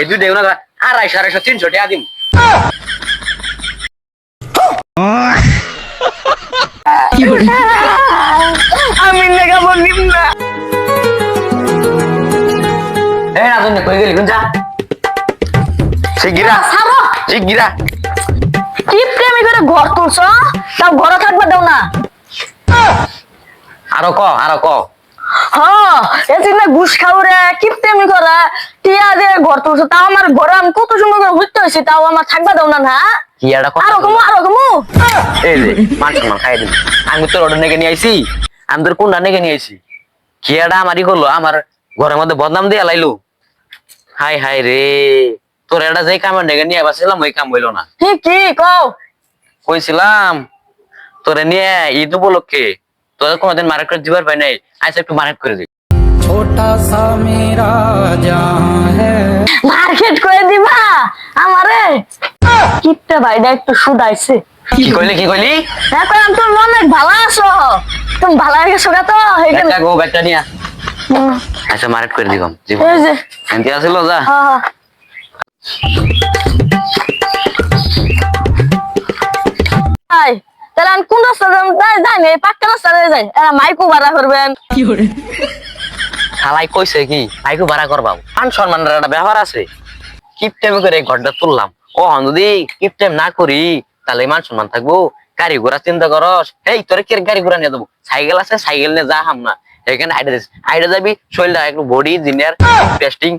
এই দুই দেও না আড়াইশো আড়াইশো তিনশো টাকা দিম। আমি নেগাবো নিম না। এই না তুমি কই গেলি? কোন যা শিগগিরা শিগগিরা। কি প্রেমী করে ঘর তুলছ তাও ঘরে থাকবে দাও না আরও ক আরও ক। হ্যাঁ এসে না ঘুষ খাওরে কি প্রেমী করে টিয়া দিয়ে ঘর তুলছ তাও আমার ঘরে আমি কত সুন্দর করে ঘুরতে হয়েছি তাও আমার থাকবে দাও না না? কমু কমু যে আমি তোর অর্ডার নিয়ে আইছি আমি তোর কোনটা নেগে নিয়ে আইছি? কি একটা আমারই করল আমার ঘরের মধ্যে বদনাম দিয়ে লাইলো। হাই হাই রে তোর এটা যে কামের নেগে নিয়ে আসছিলাম ওই কাম হইল না। কি কি কও। কইছিলাম তোরে নিয়ে ঈদ উপলক্ষে তোদের কোনোদিন মারা করে দিবার পাই নাই আজ একটু মারা করে দিই ছোটা সা মেরা মার্কেট করে দিবা? আমারে? কিটতে ভাই ভাইডা একটু সুদ আইছে কি কইলি কি কইলি? হ্যাঁ, এখন তোর মনে ভালো আছো? তুমি ভালো আছো গা তো এখানে গো বেটা নিয়া। আচ্ছা মারাট করে দিব এই যে। শান্তি আছিল যা। হ্যাঁ হ্যাঁ। তাহলে আমি কোন রাস্তা যাই? যাই না এই পাক্কা রাস্তা দিয়ে যাই। এরা মাইকো ভাড়া করবেন শালাই কইছে কি? ভাইকে ভাড়া করবাও সম্মানের একটা ব্যবহার আছে। কিপটেম করে এই ঘরটা তুললাম। ও হন যদি কিপটেম না করি তাহলে মান সম্মান থাকব। গাড়ি ঘোড়া চিন্তা করস। এই তোর কি গাড়ি ঘোড়া নিয়ে দেবো সাইকেল আছে সাইকেল নিয়ে যা হাম না। এখানে আইডা দিস আইডা যাবি শরীরটা একটু বডি জিনিয়ার টেস্টিং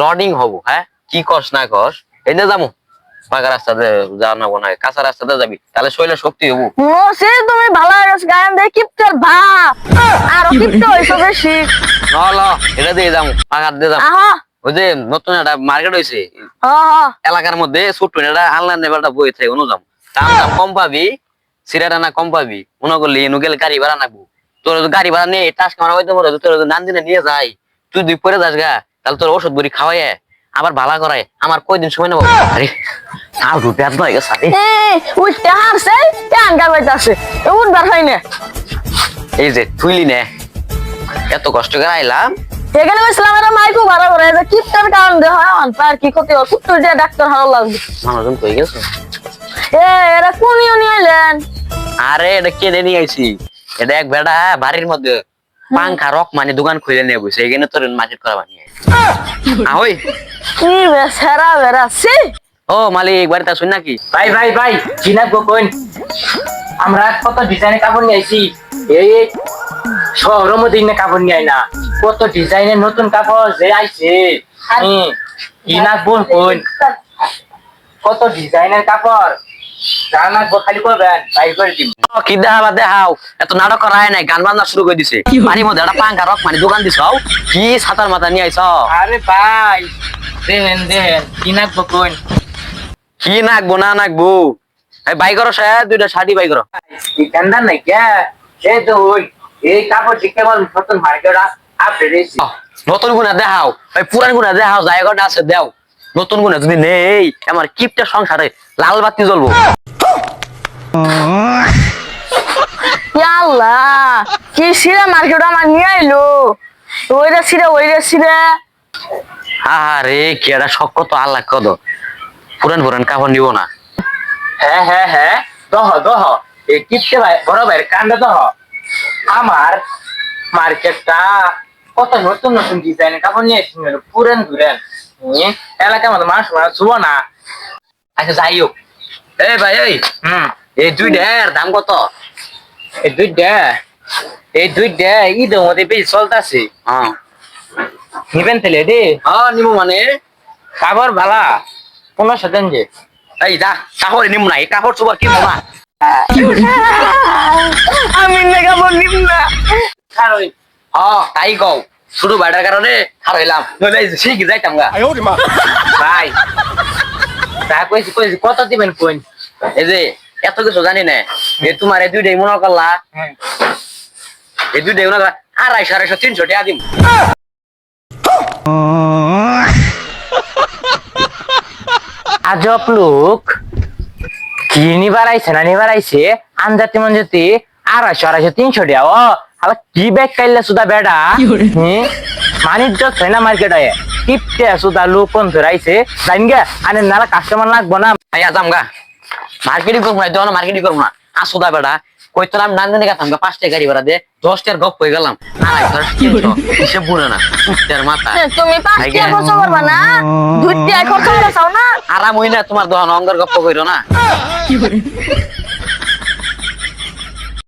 লডিং হব হ্যাঁ? কি কস না কস? এই যে যাব। পাকা রাস্তাতে যা না কাঁচা রাস্তাতে যাবি তাহলে শরীরে শক্তি হব। মোসে তুমি ভালো গেছো গায়ে কিপটার ভাব আর কিপটা হইছো বেশি। ন ল এটা দিয়ে যাব পাকা দিয়ে যাব আহা। ওই যে নতুন একটা মার্কেট হয়েছে হ্যাঁ এলাকার মধ্যে ছোট্ট একটা আনলাইন নেবারটা বই থাকে অনুযাম দাম দাম কম পাবি সিরাটানা কম পাবি। মনে করলি এনু গেলে গাড়ি ভাড়া নাকবো তোর গাড়ি ভাড়া নিয়ে টাস কামার হইতে পারে তোর যদি নান দিনে নিয়ে যাই তুই দুই পরে যাস গা তাহলে তোর ওষুধ বড়ি খাওয়াই আবার ভালা করায়। আমার কয়দিন সময় নেব? আরে আর হাত হয়ে গেছে উঠতে হারছে উঠবার হয় না। এই যে তুইলি নে। এত কষ্ট করে আইলাম। এখানে এরা মাইকো ভাড়া করে। যে কিপটার কারণ দে হয় পার কি ক্ষতি হয়? কুত্তর যে ডাক্তার হারো লাগবে। মানুষজন কই গেছে? এ এরা কোন আরে এটা কে নিয়ে আইছি। এটা এক বেটা বাড়ির মধ্যে। পাংখা রক মানে দোকান খুলে নিয়ে বসে এখানে তোর মার্কেট করা বানিয়ে আহই। কি বেচারা বেড়াচ্ছি ও মালিক বাড়িতে আসুন নাকি? ভাই ভাই ভাই চিনা গোপন আমরা কত ডিজাইনের কাপড় নিয়ে আইছি। এই শহরের মধ্যে না কাপড় নিয়ে না। কত ডিজাইনের নতুন কাপড় যে আইছে। হুম, কিনা বোন কত ডিজাইনের কাপড়? জানা গো খালি করবেন ভাই করে দিব কি দেখাবা দেখাও এত নাটক করা নাই গান বাজনা শুরু করে দিছে। বাড়ির মধ্যে একটা পাংখা রক মানে দোকান দিছ কি সাতার মাথা নিয়ে আইছ? আরে ভাই দেন দেন কিনা? গোপন কি নাকবো না নাকবো? এই বাই করো সে দুইটা শাড়ি বাই করো দোকানদার নাই কে? সে তো ওই এই কাপড় নতুন মার্কেট আপডেট হয়েছে নতুন গুণা দেখাও পুরান গুণা দেখাও জায়গাটা আছে দেও। নতুন গুণা যদি নেই আমার কিপটা সংসারে লাল বাতি জ্বলবো। আল্লাহ কি সিরা মার্কেট আমার নিয়ে আইলো? ওইটা সিরা ওইটা সিরা। আরে কি একটা শখ কত আল্লাহ কত পুরান পুরান কাপড় নিব না। হ্যাঁ হ্যাঁ হ্যাঁ দহ দহ। এই কিপটে ভাই বড় ভাইয়ের কাণ্ড দহ। আমার মার্কেটটা কত নতুন নতুন ডিজাইনের কাপড় নিয়ে এসেছিল পুরেন ঘুরেন এলাকার মতো মানুষ মানুষ শুভ না। আচ্ছা যাই হোক। এই ভাই এই। হুম। এই দুইটার দাম কত? এই দুইটা এই দুইটা ঈদের মধ্যে বেশি চলতেছে। হ্যাঁ। নিবেন তাহলে রে। হ্যাঁ নিব মানে? কাপড় ভালা পনেরোশো দেন যে। এই যা কাপড় নিব না এই কাপড় চোপড় কিনবো না। আমি নেগাবো নিম না। কারণ হ্যাঁ তাই কও শুধু বাইটার কারণে আর হইলাম নইলে শিখে যাইতাম গা। ভাই। তা কইছি কইছি কত দিবেন কোন এই যে এত কিছু জানি না। এই তোমার এই দুইটাই মনে করলা? এই দুইটাই মনে করলা আড়াইশো আড়াইশো তিনশো টাকা দিম। আজব লোক। কি নিবার আইছে না নিবার আইছে? আনজাতি মনজাতি আড়াইশো আড়াইশো তিনশো টাকা ও। আবার কি ব্যাগ কাইলে সুদা বেড়া? মানিজ্য হয় না মার্কেট? হয় কিপটে সুদা লোক কোন ধরাইছে জানি গে আনে নালা কাস্টমার লাগবো না। ভাই আজাম গা। মার্কেটিং করব না দেওয়া মার্কেটিং করব না। আসো দা বেটা কই তোর আমি নান্দনে গেতাম গা পাঁচটা গাড়ি ভাড়া দে দশটার গপ হয়ে গেলাম। না না তোর হিসেব বুঝে না কুত্তার মাথা। তুমি পাঁচ ভাই খরচ করবা না? দুই টাকা খরচ করে চাও না? আরাম হই না তোমার দহন অঙ্গর গপ কইরো না।